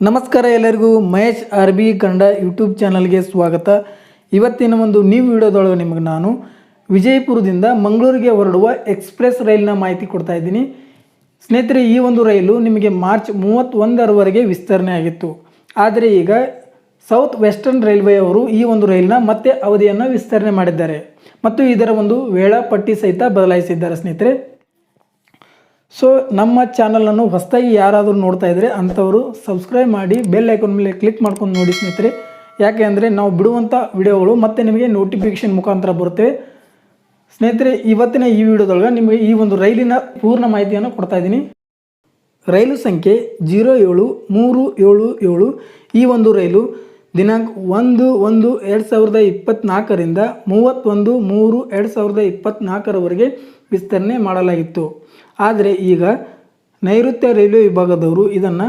ನಮಸ್ಕಾರ ಎಲ್ಲರಿಗೂ, Mahesh R B Kannada YouTube ಚಾನಲ್ಗೆ ಸ್ವಾಗತ. ಇವತ್ತಿನ ಒಂದು ನ್ಯೂ ವಿಡಿಯೋದೊಳಗೆ ನಿಮಗೆ ನಾನು ವಿಜಯಪುರದಿಂದ ಮಂಗಳೂರಿಗೆ ಹೊರಡುವ ಎಕ್ಸ್ಪ್ರೆಸ್ ರೈಲಿನ ಮಾಹಿತಿ ಕೊಡ್ತಾ ಇದ್ದೀನಿ. ಸ್ನೇಹಿತರೆ, ಈ ಒಂದು ರೈಲು ನಿಮಗೆ ಮಾರ್ಚ್ ಮೂವತ್ತೊಂದರವರೆಗೆ ವಿಸ್ತರಣೆ ಆಗಿತ್ತು. ಆದರೆ ಈಗ ಸೌತ್ ವೆಸ್ಟರ್ನ್ ರೈಲ್ವೆ ಅವರು ಈ ಒಂದು ರೈಲಿನ ಮತ್ತೆ ಅವಧಿಯನ್ನು ವಿಸ್ತರಣೆ ಮಾಡಿದ್ದಾರೆ. ಮತ್ತು ಇದರ ಒಂದು ವೇಳಾಪಟ್ಟಿ ಸಹಿತ ಬದಲಾಯಿಸಿದ್ದಾರೆ ಸ್ನೇಹಿತರೆ. ಸೊ ನಮ್ಮ ಚಾನಲನ್ನು ಹೊಸದಾಗಿ ಯಾರಾದರೂ ನೋಡ್ತಾ ಇದ್ದರೆ ಅಂಥವರು ಸಬ್ಸ್ಕ್ರೈಬ್ ಮಾಡಿ ಬೆಲ್ ಐಕಾನ್ ಮೇಲೆ ಕ್ಲಿಕ್ ಮಾಡ್ಕೊಂಡು ನೋಡಿ ಸ್ನೇಹಿತರೆ. ಯಾಕೆ ಅಂದರೆ ನಾವು ಬಿಡುವಂಥ ವಿಡಿಯೋಗಳು ಮತ್ತೆ ನಿಮಗೆ ನೋಟಿಫಿಕೇಷನ್ ಮುಖಾಂತರ ಬರುತ್ತೆ. ಸ್ನೇಹಿತರೆ, ಇವತ್ತಿನ ಈ ವಿಡಿಯೋದೊಳಗೆ ನಿಮಗೆ ಈ ಒಂದು ರೈಲಿನ ಪೂರ್ಣ ಮಾಹಿತಿಯನ್ನು ಕೊಡ್ತಾ ಇದ್ದೀನಿ. ರೈಲು ಸಂಖ್ಯೆ ಜೀರೋ ಏಳು, ಮೂರು ಏಳು ಏಳು. ಈ ಒಂದು ರೈಲು ದಿನಾಂಕ ಒಂದು ಒಂದು ಎರಡು ಸಾವಿರದ ಇಪ್ಪತ್ತ್ನಾಲ್ಕರಿಂದ ಮೂವತ್ತೊಂದು ಮೂರು ಎರಡು ಸಾವಿರದ ಇಪ್ಪತ್ತ್ನಾಲ್ಕರವರೆಗೆ ವಿಸ್ತರಣೆ ಮಾಡಲಾಗಿತ್ತು. ಆದರೆ ಈಗ ನೈಋತ್ಯ ರೈಲ್ವೆ ವಿಭಾಗದವರು ಇದನ್ನು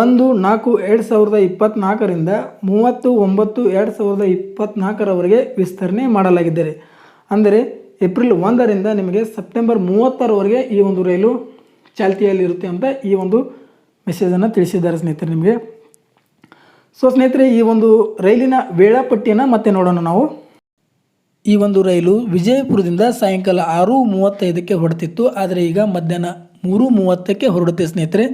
ಒಂದು, ನಾಲ್ಕು, ಎರಡು ಸಾವಿರದ ಇಪ್ಪತ್ತ್ನಾಲ್ಕರಿಂದ ಮೂವತ್ತು, ಒಂಬತ್ತು, ಎರಡು ಸಾವಿರದ ಇಪ್ಪತ್ತ್ನಾಲ್ಕರವರೆಗೆ ವಿಸ್ತರಣೆ ಮಾಡಲಾಗಿದ್ದಾರೆ. ಅಂದರೆ ಏಪ್ರಿಲ್ ಒಂದರಿಂದ ನಿಮಗೆ ಸೆಪ್ಟೆಂಬರ್ ಮೂವತ್ತರವರೆಗೆ ಈ ಒಂದು ರೈಲು ಚಾಲ್ತಿಯಲ್ಲಿರುತ್ತೆ ಅಂತ ಈ ಒಂದು ಮೆಸೇಜನ್ನು ತಿಳಿಸಿದ್ದಾರೆ ಸ್ನೇಹಿತರೆ ನಿಮಗೆ. ಸೊ ಸ್ನೇಹಿತರೆ, ಈ ಒಂದು ರೈಲಿನ ವೇಳಾಪಟ್ಟಿಯನ್ನು ಮತ್ತೆ ನೋಡೋಣ ನಾವು. ಈ ಒಂದು ರೈಲು ವಿಜಯಪುರದಿಂದ ಸಾಯಂಕಾಲ ಆರು ಮೂವತ್ತೈದಕ್ಕೆ ಹೊರಡ್ತಿತ್ತು. ಆದರೆ ಈಗ ಮಧ್ಯಾಹ್ನ ಮೂರು ಮೂವತ್ತಕ್ಕೆ ಹೊರಡುತ್ತೆ ಸ್ನೇಹಿತರೆ.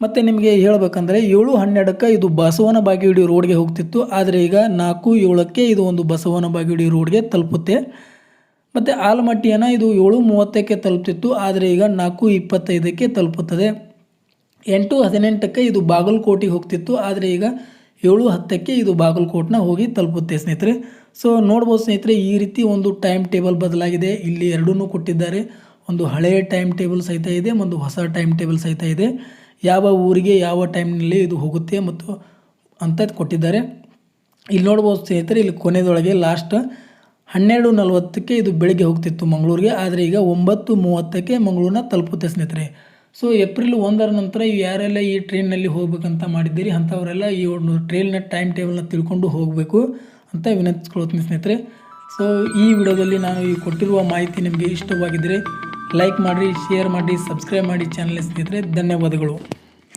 ಮತ್ತು ನಿಮಗೆ ಹೇಳಬೇಕಂದ್ರೆ ಏಳು ಹನ್ನೆರಡಕ್ಕೆ ಇದು ಬಸವನ ಬಾಗಿಡಿ ರೋಡ್ಗೆ ಹೋಗ್ತಿತ್ತು. ಆದರೆ ಈಗ ನಾಲ್ಕು ಏಳಕ್ಕೆ ಇದು ಒಂದು ಬಸವನ ಬಾಗಿಡಿ ರೋಡ್ಗೆ ತಲುಪುತ್ತೆ. ಮತ್ತು ಆಲಮಟ್ಟಿಯನ್ನು ಇದು ಏಳು ಮೂವತ್ತಕ್ಕೆ ತಲುಪ್ತಿತ್ತು. ಆದರೆ ಈಗ ನಾಲ್ಕು ಇಪ್ಪತ್ತೈದಕ್ಕೆ ತಲುಪುತ್ತದೆ. ಎಂಟು ಹದಿನೆಂಟಕ್ಕೆ ಇದು ಬಾಗಲಕೋಟೆಗೆ ಹೋಗ್ತಿತ್ತು. ಆದರೆ ಈಗ ಏಳು ಹತ್ತಕ್ಕೆ ಇದು ಬಾಗಲಕೋಟ್ನ ಹೋಗಿ ತಲುಪುತ್ತೆ ಸ್ನೇಹಿತರೆ. ಸೊ ನೋಡ್ಬೋದು ಸ್ನೇಹಿತರೆ, ಈ ರೀತಿ ಒಂದು ಟೈಮ್ ಟೇಬಲ್ ಬದಲಾಗಿದೆ. ಇಲ್ಲಿ ಎರಡೂ ಕೊಟ್ಟಿದ್ದಾರೆ. ಒಂದು ಹಳೆಯ ಟೈಮ್ ಟೇಬಲ್ ಸಹಿತ ಇದೆ, ಒಂದು ಹೊಸ ಟೈಮ್ ಟೇಬಲ್ ಸಹಿತ ಇದೆ. ಯಾವ ಊರಿಗೆ, ಯಾವ ಟೈಮ್ನಲ್ಲಿ ಇದು ಹೋಗುತ್ತೆ ಮತ್ತು ಅಂತ ಕೊಟ್ಟಿದ್ದಾರೆ. ಇಲ್ಲಿ ನೋಡ್ಬೋದು ಸ್ನೇಹಿತರೆ, ಇಲ್ಲಿ ಕೊನೆಯದೊಳಗೆ ಲಾಸ್ಟ್ ಹನ್ನೆರಡು ನಲವತ್ತಕ್ಕೆ ಇದು ಬೆಳಿಗ್ಗೆ ಹೋಗ್ತಿತ್ತು ಮಂಗಳೂರಿಗೆ. ಆದರೆ ಈಗ ಒಂಬತ್ತು ಮೂವತ್ತಕ್ಕೆ ಮಂಗಳೂರನ್ನ ತಲುಪುತ್ತೆ ಸ್ನೇಹಿತರೆ. ಸೊ ಏಪ್ರಿಲ್ ಒಂದರ ನಂತರ ಯಾರೆಲ್ಲ ಈ ಟ್ರೈನ್ನಲ್ಲಿ ಹೋಗ್ಬೇಕಂತ ಮಾಡಿದ್ದೀರಿ, ಅಂಥವರೆಲ್ಲ ಈ ಒಂದು ಟ್ರೈನ್ನ ಟೈಮ್ ಟೇಬಲ್ನ ತಿಳ್ಕೊಂಡು ಹೋಗಬೇಕು. ಅಂತ ವಿನಂತಿಸ್ಕೊಳ್ತೀನಿ ಸ್ನೇಹಿತರೆ. ಸೊ ಈ ವಿಡಿಯೋದಲ್ಲಿ ನಾನು ಈ ಕೊಟ್ಟಿರುವ ಮಾಹಿತಿ ನಿಮಗೆ ಇಷ್ಟವಾಗಿದ್ದರೆ ಲೈಕ್ ಮಾಡಿ ಶೇರ್ ಮಾಡಿ ಸಬ್ಸ್ಕ್ರೈಬ್ ಮಾಡಿ ಚಾನಲ್ ಸ್ನೇಹಿತರೆ. ಧನ್ಯವಾದಗಳು.